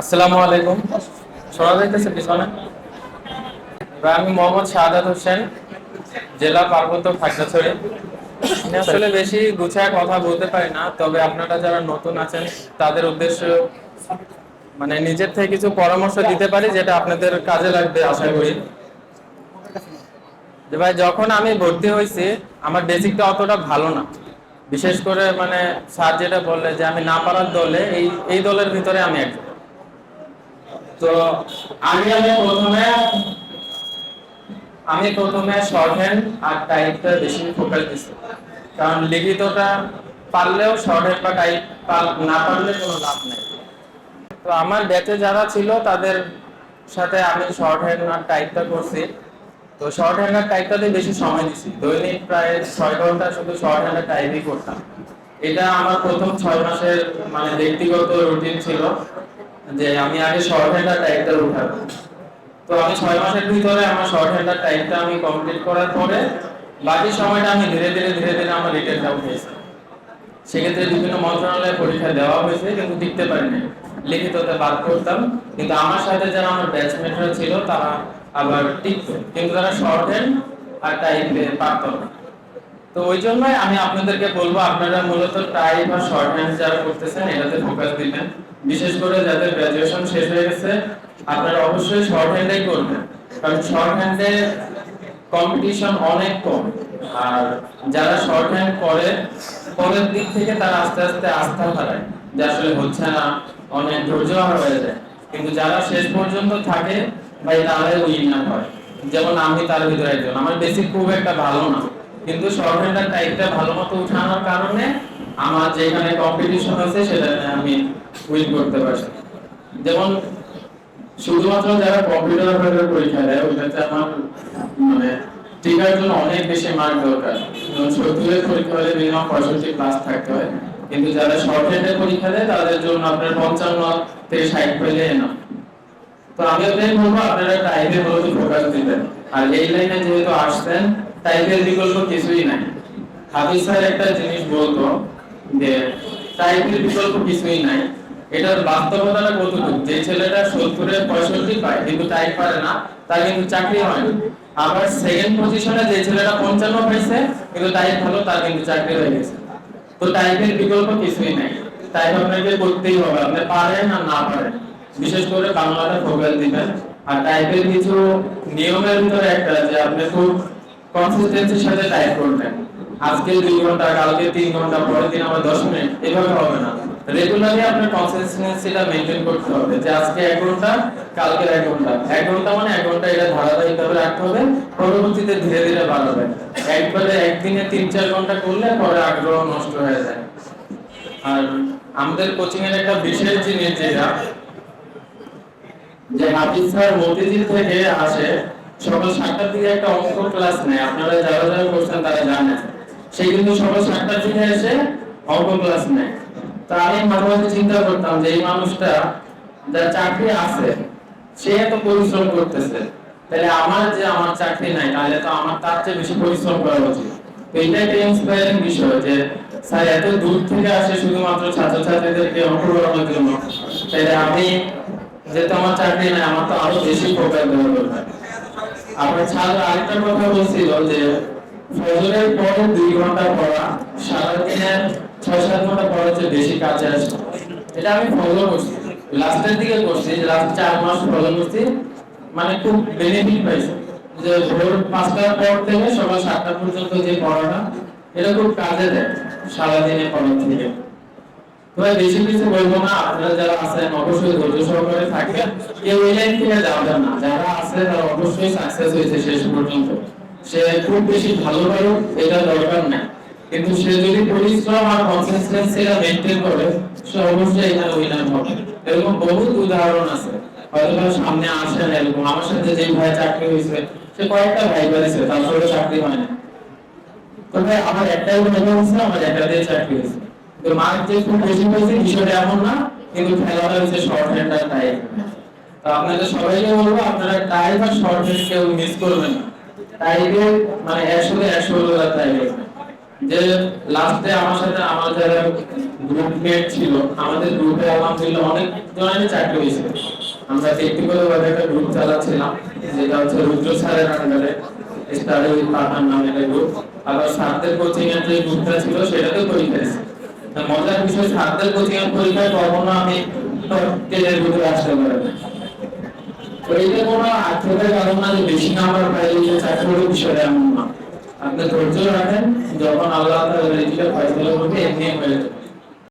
আসসালামু আলাইকুম। শোনা যাইতেছে পিছনে আমি মোহাম্মদ শাহাদাত হোসেন, জেলা পার্বত্য খাগড়াছড়ি আমি আসলে বেশি গুছায় কথা বলতে পারি না, তবে আপনারা যারা নতুন আছেন, তাদের উদ্দেশ্য মানে নিজের থেকে কিছু পরামর্শ দিতে পারি, যেটা আপনাদের কাজে লাগবে, আশা করি। যে ভাই, যখন আমি ভর্তি হয়েছি, আমার বেসিকটা অতটা ভালো না। বিশেষ করে মানে স্যার যেটা বললে যে আমি না পারার দলে, এই এই দলের ভিতরে আমি একজন। তো আমি আমি প্রথমে আমি প্রথমে শর্ট হ্যান্ড আর টাইপটা বেশি ফোকাস দিচ্ছি কারণ লিখিতটা পারলেও শর্ট হ্যান্ড বা টাইপ না পারলে কোনো লাভ নেই। তো আমার ব্যাচে যারা ছিল, তাদের সাথে আমি শর্ট হ্যান্ড আর টাইপটা করছি। তো শর্ট হ্যান্ড আর টাইপটাতে বেশি সময় দিছি। দৈনিক প্রায় ছয় ঘণ্টা শুধু শর্ট হ্যান্ড আর টাইপই করতাম। এটা আমার প্রথম ছয় মাসের মানে ব্যক্তিগত রুটিন ছিল। যে আমি আগে শর্ট হ্যান্ডার টাইপটা উঠাবো। তো আমি ছয় মাসের ভিতরে আমার শর্ট হ্যান্ডার টাইপটা আমি কমপ্লিট করার পরে বাকি সময়টা আমি ধীরে ধীরে ধীরে ধীরে আমার রিটেনটা উঠেছি সেক্ষেত্রে বিভিন্ন মন্ত্রণালয়ে পরীক্ষা দেওয়া হয়েছে, কিন্তু টিকতে পারিনি। লিখিততে বাদ করতাম, কিন্তু আমার সাথে যারা আমার ব্যাচমেটরা ছিল, তারা আবার টিকতো। কিন্তু তারা শর্ট হ্যান্ড আর টাইপে পারতো না। তো ওই জন্যই আমি আপনাদেরকে বলব, আপনারা মূলত টাইপ আর শর্ট হ্যান্ড যারা করতেছেন এটাতে ফোকাস দিবেন। বিশেষ করে যাদের গ্রাজুয়েশন শেষ হয়ে গেছে, আপনারা অবশ্যই শর্ট হ্যান্ডেই করবেন কারণ শর্ট হ্যান্ডে কম্পিটিশন অনেক কম। আর যারা শর্ট হ্যান্ড করে পরের দিক থেকে তারা আস্তে আস্তে আস্থা হারায় যে আসলে হচ্ছে না, অনেক ধৈর্য হয়ে যায়। কিন্তু যারা শেষ পর্যন্ত থাকে, ভাই তারাই উইনার হয়। যেমন আমি তার ভিতরে একজন। আমার বেসিক খুব একটা ভালো না। কিন্তু শর্ট টাইপটা ভালো মতো উঠানোর কারণে আমার যেখানে কম্পিটিশন আছে সেটাতে আমি উইন করতে পারছি। যেমন শুধুমাত্র যারা কম্পিউটার ভাবে পরীক্ষা দেয় ওইটাতে আমার মানে টিকার জন্য অনেক বেশি মার্ক দরকার। সত্তরের পরীক্ষা হলে মিনিমাম পঁয়ষট্টি ক্লাস থাকতে হয়। কিন্তু যারা শর্ট হ্যান্ডের পরীক্ষা দেয়, তাদের জন্য আপনার পঞ্চান্ন থেকে ষাট পেলে না তো আমি আপনাদের বলব, আপনারা টাইপের মূলত ফোকাস দিবেন। আর এই লাইনে যেহেতু আসছেন টাইপের বিকল্প কিছুই নাই। হাফিজ স্যার একটা জিনিস বলতো যে টাইপের বিকল্প কিছুই নাই। এটার বাস্তবতাটা কতটুকু? যে ছেলেটা সত্তরের পঁয়ষট্টি পায়, কিন্তু টাইপ পারে না, তার কিন্তু চাকরি হয় না। আবার সেকেন্ড পজিশনে যে ছেলেটা পঞ্চান্ন পাইছে, কিন্তু টাইপ ভালো তার কিন্তু চাকরি হয়ে গেছে। তো টাইপের বিকল্প কিছুই নাই। টাইপ আপনাকে করতেই হবে, আপনি পারেন আর না পারেন। বিশেষ করে বাংলাটা ফোকাস দিবেন আর টাইপের কিছু নিয়মের ভিতরে একটা যে আপনি খুব কনসিস্টেন্সির সাথে টাইপ করবেন। আজকে দুই ঘণ্টা, কালকে তিন ঘণ্টা, পরের দিন আবার দশ মিনিট, এভাবে হবে না। রেগুলারলি আপনার কনসিস্টেন্সিটা মেনটেন করতে হবে যে আজকে এক ঘণ্টা কালকে এক ঘণ্টা। এক ঘণ্টা মানে এক ঘণ্টা এটা ধারাবাহিকভাবে রাখতে হবে, পরবর্তীতে ধীরে ধীরে বাড়াবে। একবারে একদিনে তিন চার ঘণ্টা করলে পরে আগ্রহ নষ্ট হয়ে যায়। আর আমাদের কোচিং এর একটা বিশেষ জিনিস যেটা, যে হাফিজ স্যার মতিঝিল থেকে আসে সকাল সাতটার দিকে একটা অঙ্ক ক্লাস নেয়। আপনারা যারা যারা তারা জানেন। কিন্তু সকাল সাতটার দিকে এসে ক্লাস নেয়। তা আমি মাঝে মাঝে চিন্তা করতাম যে এই মানুষটা যার চাকরি আছে, সে এত পরিশ্রম করতেছে। তাহলে আমার যে আমার চাকরি নাই, তাহলে তো আমার তার চেয়ে বেশি পরিশ্রম করা উচিত। বিষয় যে এত দূর থেকে আসে শুধুমাত্র তাহলে আমি যেহেতু আমার চাকরি নাই, আমার তো আরও বেশি ফোকাস দেওয়া দরকার। আপনার ছাত্র আরেকটা কথা বলছিল যে ফজরের পরে দুই ঘণ্টা পড়া সারাদিনের ছয় সাত ঘণ্টা পড়ার চেয়ে বেশি কাজে আসে। এটা আমি ফলো করছি। লাস্টের দিকে করছি লাস্ট চার মাস ফলো করছি মানে খুব বেনিফিট পাইছি। যে ভোর পাঁচটার পর থেকে সকাল সাতটা পর্যন্ত যে পড়াটা, এটা খুব কাজে দেয় সারাদিনে পড়ার থেকে। কিছু বলব না, আপনারা যারা আছেন, অবশ্যই ধৈর্য সহকারে থাকবেন। কেউ এই লাইন থেকে যাবেন না, যারা আছে তারা অবশ্যই সাকসেস হয়েছে শেষ পর্যন্ত। সে খুব বেশি ভালো পারো এটা দরকার নাই। কিন্তু সে যদি পরিশ্রম আর কনসিস্টেন্সিটা মেনটেন করে, সে অবশ্যই এখানে উইনার হবে। এরকম বহুত উদাহরণ আছে। হয়তো সামনে আসে না এরকম। আমার সাথে যে ভাই চাকরি হয়েছে, সে কয়েকটা ভাই পেয়েছে তারপরে চাকরি হয় না। তো ভাই, আমার একটাই হয়েছে আমার চাকরি হয়েছে। তো মার্ক যে খুব বেশি হয়েছে, বিষয়টা এমন না, কিন্তু খেলাটা হচ্ছে শর্ট হ্যান্ড আর টাইপ তো আপনাদের সবাইকে বলব, আপনারা টাইপ আর শর্ট হ্যান্ড কেউ মিস করবেন না। টাইপে মানে একশো একশো হলো টাইপ যে লাস্টে আমার সাথে আমার যারা গ্রুপ মেট ছিল, আমাদের গ্রুপে আলহামদুলিল্লাহ অনেক জনেরই চাকরি হয়েছে আমরা ব্যক্তিগতভাবে একটা গ্রুপ চালাচ্ছিলাম, যেটা হচ্ছে রুদ্র স্যারের আন্ডারে স্টাডি পাঠান নামে একটা গ্রুপ আবার স্যারদের কোচিং এর যে গ্রুপটা ছিল, সেটাতেও পরীক্ষা দিয়েছি। তা মজার বিষয় স্যারদের কোচিং এর পরীক্ষায় কখনো আমি টেনের ভিতরে আসতে পারি কোনো কারণ না যে বেশি নাম্বার পাইলে যে বিষয়টা এমন না। আপনি ধৈর্য রাখেন, যখন আল্লাহ তাআলা রিজিকে ফয়সালা করবে, এমনি হয়ে যাবে।